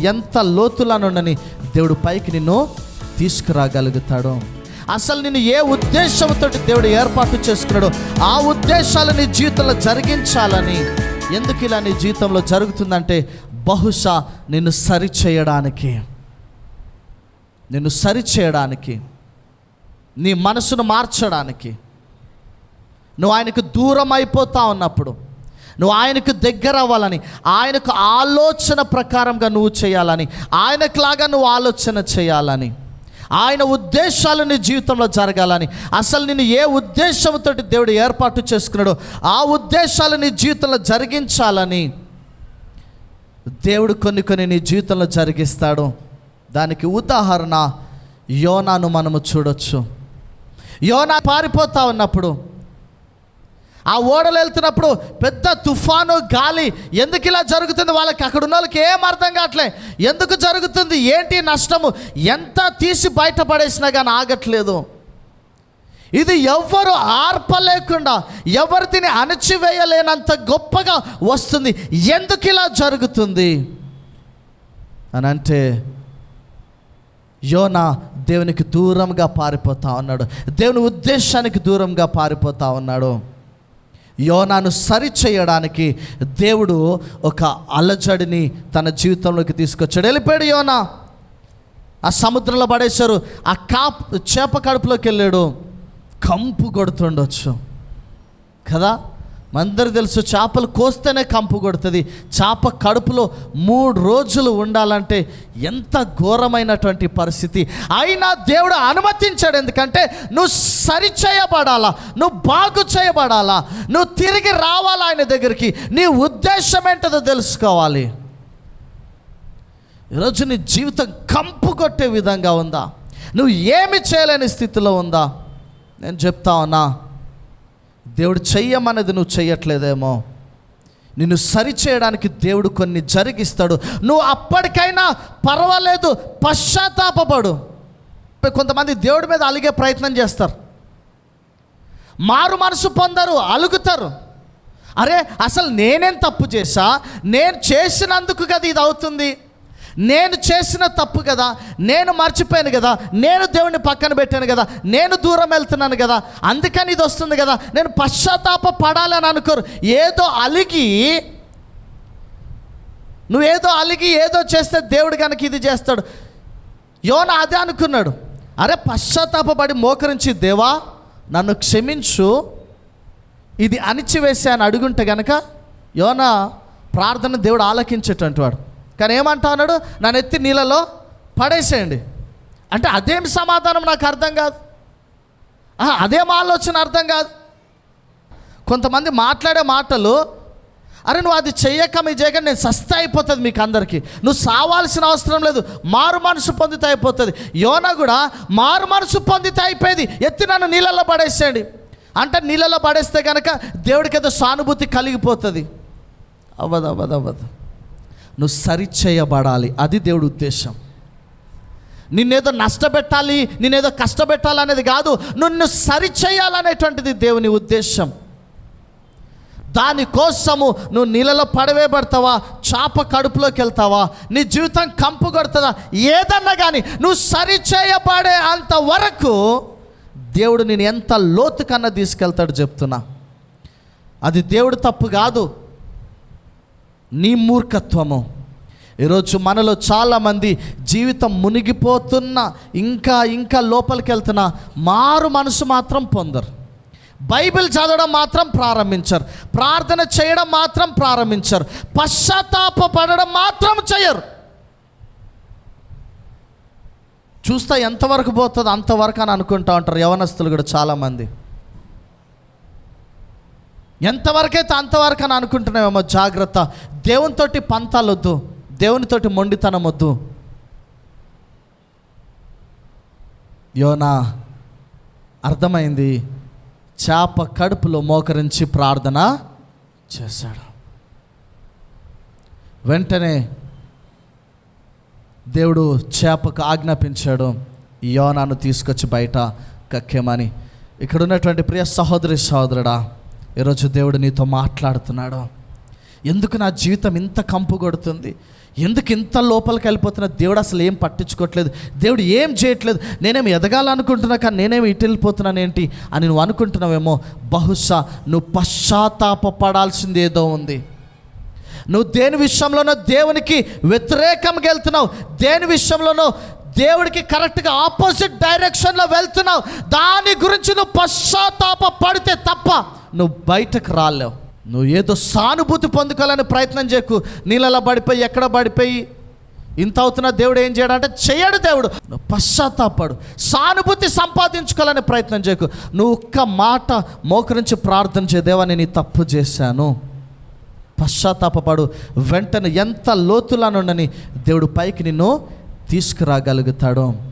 ఎంత లోతులానుండని దేవుడు పైకి నిన్ను తీసుకురాగలుగుతాడు. అసలు నేను ఏ ఉద్దేశంతో దేవుడు ఏర్పాటు చేసుకున్నాడో ఆ ఉద్దేశాలు నీ జీవితంలో జరిగించాలని ఎందుకు ఇలా నీ జీవితంలో జరుగుతుందంటే బహుశా నిన్ను సరిచేయడానికి. నిన్ను సరిచేయడానికి. నీ మనసును మార్చడానికి. నువ్వు ఆయనకు దూరం అయిపోతా ఉన్నప్పుడు నువ్వు ఆయనకు దగ్గర అవ్వాలని ఆయనకు ఆలోచన ప్రకారంగా నువ్వు చేయాలని ఆయనకులాగా నువ్వు ఆలోచన చేయాలని ఆయన ఉద్దేశాలు నీ జీవితంలో జరగాలని అసలు నేను ఏ ఉద్దేశంతో దేవుడు ఏర్పాటు చేసుకున్నాడో ఆ ఉద్దేశాలు నీ జీవితంలో జరిగించాలని దేవుడు కొన్ని కొన్ని నీ జీవితంలో జరిగిస్తాడు. దానికి ఉదాహరణ యోనాను మనము చూడొచ్చు. యోనా పారిపోతా ఉన్నప్పుడు ఆ ఓడలు వెళ్తున్నప్పుడు పెద్ద తుఫాను గాలి ఎందుకు ఇలా జరుగుతుంది? వాళ్ళకి అక్కడ ఉన్న వాళ్ళకి ఏం అర్థం కావట్లే. ఎందుకు జరుగుతుంది? ఏంటి నష్టము? ఎంత తీసి బయటపడేసినా కానీ ఆగట్లేదు. ఇది ఎవ్వరు ఆర్పలేకుండా ఎవరు దీన్ని అణచివేయలేనంత గొప్పగా వస్తుంది. ఎందుకు ఇలా జరుగుతుంది? అని అంటే యోనా దేవునికి దూరంగా పారిపోతా ఉన్నాడు. దేవుని ఉద్దేశానికి దూరంగా పారిపోతా ఉన్నాడు. యోనాను సరిచేయడానికి దేవుడు ఒక అలజడిని తన జీవితంలోకి తీసుకొచ్చాడు. వెళ్ళిపోయాడు యోనా. ఆ సముద్రంలో పడేశారు. ఆ కాప్ చేప కడుపులోకి వెళ్ళాడు. కంపు కొడుతుండొచ్చు. కదా? మందరికి తెలుసు చేపలు కోస్తేనే కంపు కొడుతుంది. చేప కడుపులో మూడు రోజులు ఉండాలంటే ఎంత ఘోరమైనటువంటి పరిస్థితి. అయినా దేవుడు అనుమతించాడు ఎందుకంటే నువ్వు సరిచేయబడాలా నువ్వు బాగు చేయబడాలా నువ్వు తిరిగి రావాలా ఆయన దగ్గరికి. నీ ఉద్దేశం ఏంటో తెలుసుకోవాలి. ఈరోజు నీ జీవితం కంపు కొట్టే విధంగా ఉందా? నువ్వు ఏమి చేయలేని స్థితిలో ఉందా? నేను చెప్తా ఉన్నా దేవుడు చెయ్యమన్నది నువ్వు చెయ్యట్లేదేమో. నిన్ను సరిచేయడానికి దేవుడు కొన్ని జరిగిస్తాడు. నువ్వు అప్పటికైనా పర్వాలేదు పశ్చాత్తాపడు కొంతమంది దేవుడి మీద అలిగే ప్రయత్నం చేస్తారు. మారు మనసు పొందరు అలుగుతారు. అరే అసలు నేనేం తప్పు చేశా? నేను చేసినందుకు కదా ఇది అవుతుంది? నేను చేసిన తప్పు కదా నేను మర్చిపోయాను కదా నేను దేవుడిని పక్కన పెట్టాను కదా నేను దూరం వెళ్తున్నాను కదా అందుకని ఇది వస్తుంది కదా నేను పశ్చాత్తాప పడాలని అనుకోరు. ఏదో అలిగి నువ్వేదో అలిగి ఏదో చేస్తే దేవుడు కనుక ఇది చేస్తాడు. యోన అదే అనుకున్నాడు. అరే పశ్చాత్తాపడి మోకరించి దేవా నన్ను క్షమించు ఇది అణిచివేసి అని అడుగుంటే గనక యోన ప్రార్థన దేవుడు ఆలకించేటటువంటి వాడు. కానీ ఏమంటా అన్నాడు? నన్ను ఎత్తి నీళ్ళలో పడేసేయండి. అంటే అదేం సమాధానం నాకు అర్థం కాదు. ఆహా, అదేం ఆలోచన అర్థం కాదు. కొంతమంది మాట్లాడే మాటలు అరే నువ్వు అది చెయ్యక మీ చేయక నేను సస్త అయిపోతుంది మీకు అందరికీ. నువ్వు సావాల్సిన అవసరం లేదు. మారు మనసు పొందితే అయిపోతుంది. యోన కూడా మారు మనసు పొందితే అయిపోయేది. ఎత్తి నన్ను నీళ్ళలో పడేసేయండి. అంటే నీళ్ళలో పడేస్తే కనుక దేవుడికి ఏదో సానుభూతి కలిగిపోతుంది. అవ్వదు అవ్వదు అవ్వదు. నువ్వు సరిచేయబడాలి. అది దేవుడి ఉద్దేశం. నిన్నేదో నష్టపెట్టాలి నిన్నేదో కష్టపెట్టాలి అనేది కాదు నిన్ను సరిచేయాలనేటువంటిది దేవుని ఉద్దేశం. దానికోసము నువ్వు నీళ్ళలో పడవేయబడతావా చాప కడుపులోకి వెళ్తావా నీ జీవితం కంపు కొడుతుందా ఏదన్నా కానీ నువ్వు సరిచేయబడే అంత వరకు దేవుడు నేను ఎంత లోతు కన్నా తీసుకెళ్తాడు చెప్తున్నా. అది దేవుడు తప్పు కాదు. నీ మూర్ఖత్వము. ఈరోజు మనలో చాలామంది జీవితం మునిగిపోతున్న ఇంకా ఇంకా లోపలికి వెళ్తున్న మారు మనసు మాత్రం పొందరు. బైబిల్ చదవడం మాత్రం ప్రారంభించరు. ప్రార్థన చేయడం మాత్రం ప్రారంభించరు. పశ్చాత్తాప పడడం మాత్రం చేయరు. చూస్తే ఎంతవరకు పోతుందో అంతవరకు అని అనుకుంటా ఉంటారు యవనస్తులు కూడా చాలామంది. ఎంతవరకైతే అంతవరకు అని అనుకుంటున్నామేమో జాగ్రత్త. దేవునితోటి పంతాలు వద్దు దేవునితోటి మొండితనం వద్దు యోనా అర్థమైంది? చేప కడుపులో మోకరించి ప్రార్థన చేశాడు. వెంటనే దేవుడు చేపకు ఆజ్ఞాపించాడు. యోనాను తీసుకొచ్చి బయట కక్కేమని ఇక్కడ ఉన్నటువంటి ప్రియ సహోదరి సహోదరుడా ఈరోజు దేవుడు నీతో మాట్లాడుతున్నాడు. ఎందుకు నా జీవితం ఇంత కంపు కొడుతుంది? ఎందుకు ఇంత లోపలికి వెళ్ళిపోతున్నా? దేవుడు అసలు ఏం పట్టించుకోవట్లేదు. దేవుడు ఏం చేయట్లేదు. నేనేమి ఎదగాలనుకుంటున్నా కానీ నేనేమి ఇటు వెళ్ళిపోతున్నాను ఏంటి అని నువ్వు అనుకుంటున్నావేమో బహుశా నువ్వు పశ్చాత్తాపపడాల్సింది ఏదో ఉంది. నువ్వు దేని విషయంలోనో దేవునికి వ్యతిరేకంగా వెళ్తున్నావు. దేని విషయంలోనో దేవుడికి కరెక్ట్గా ఆపోజిట్ డైరెక్షన్లో వెళ్తున్నావు. దాని గురించి నువ్వు పశ్చాత్తాప పడితే తప్ప నువ్వు బయటకు రాలేవు. నువ్వు ఏదో సానుభూతి పొందుకోవాలని ప్రయత్నం చేయకు. నీళ్ళలో పడిపోయి ఎక్కడ పడిపోయి ఇంత అవుతున్నా దేవుడు ఏం చేయడంటే చేయడు దేవుడు. నువ్వు పశ్చాత్తాపడు. సానుభూతి సంపాదించుకోవాలని ప్రయత్నం చేయకు. నువ్వు ఒక్క మాట మోకరించి ప్రార్థన చేదేవా నేను ఈ తప్పు చేశాను. పశ్చాత్తాపడు వెంటనే ఎంత లోతులానుండని దేవుడు పైకి నిన్ను తీసుకురాగలుగుతాడు.